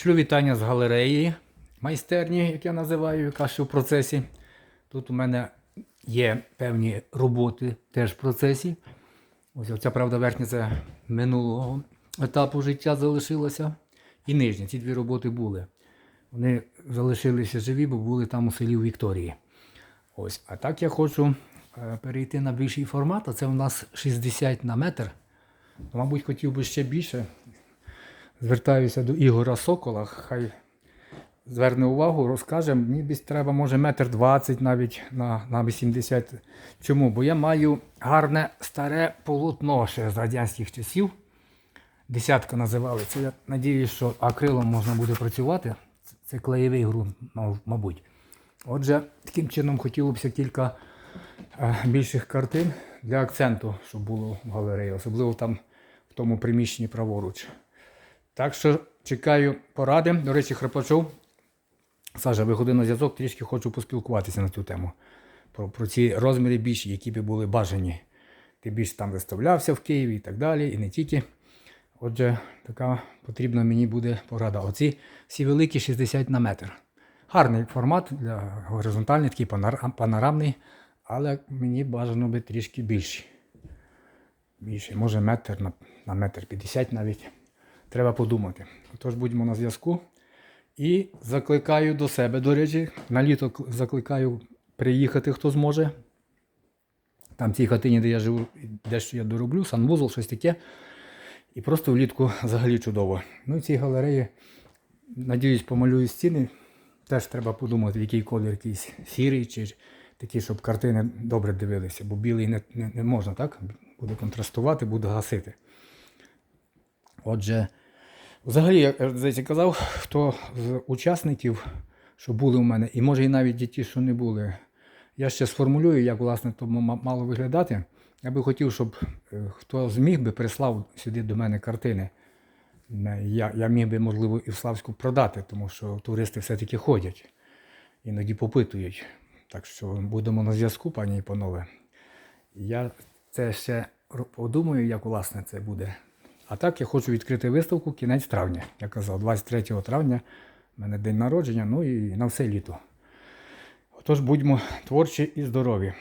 Шлю вітання з галереї майстерні, як я називаю, яка ще в процесі. Тут у мене є певні роботи теж в процесі. Ось оця, правда, верхня це минулого етапу життя залишилася. І нижня. Ці дві роботи були. Вони залишилися живі, бо були там у селі Вікторії. Ось. А так я хочу е, перейти на більший формат, а це у нас 60 на метр. Мабуть, хотів би ще більше. Звертаюся до Ігора Сокола, хай зверне увагу, розкаже. Мені десь треба, може, метр двадцять навіть на, на 80. Чому? Бо я маю гарне старе полотно ще з радянських часів. Десятка називали. Це я надіюсь, що акрилом можна буде працювати. Це- Це клеєвий ґрунт, мабуть. Отже, таким чином хотілося б кілька е, більших картин для акценту, щоб було в галереї, особливо там в тому приміщенні праворуч. Так що чекаю поради. До речі, Храпачов. Саша, виходи на зв'язок, трішки хочу поспілкуватися на цю тему. Про, про ці розміри більші, які би були бажані. Ти більш там виставлявся в Києві і так далі, і не тільки. Отже, така потрібна мені буде порада. Оці всі великі 60 на метр. Гарний формат для горизонтальний, такий панорамний, але мені бажано би трішки більші. Більше, може метр на, на метр 50 навіть. Треба подумати. Тож будьмо на зв'язку. І закликаю до себе, до речі, на літо закликаю приїхати, хто зможе. Там в цій хатині, де я живу, дещо я дороблю, санвузол, щось таке. І просто влітку взагалі чудово. Ну і ці галереї, надіюсь, помалюю стіни. Теж треба подумати, який колір якийсь сірий, чи такий, щоб картини добре дивилися, бо білий не, не, не можна, так? Буде контрастувати, буде гасити. Отже, взагалі, я здається, казав, хто з учасників, що були у мене, і може і навіть ті, що не були, я ще сформулюю, як власне то мало виглядати. Я би хотів, щоб е, хто зміг би прислав сюди до мене картини. Я, я міг би, можливо, і в Славську продати, тому що туристи все-таки ходять, іноді попитують. Так що будемо на зв'язку, пані і панове. Я це ще подумаю, як власне це буде. А так я хочу відкрити виставку кінець травня. Я казав, 23 травня в мене день народження, ну і на все літо. Отож будьмо творчі і здорові.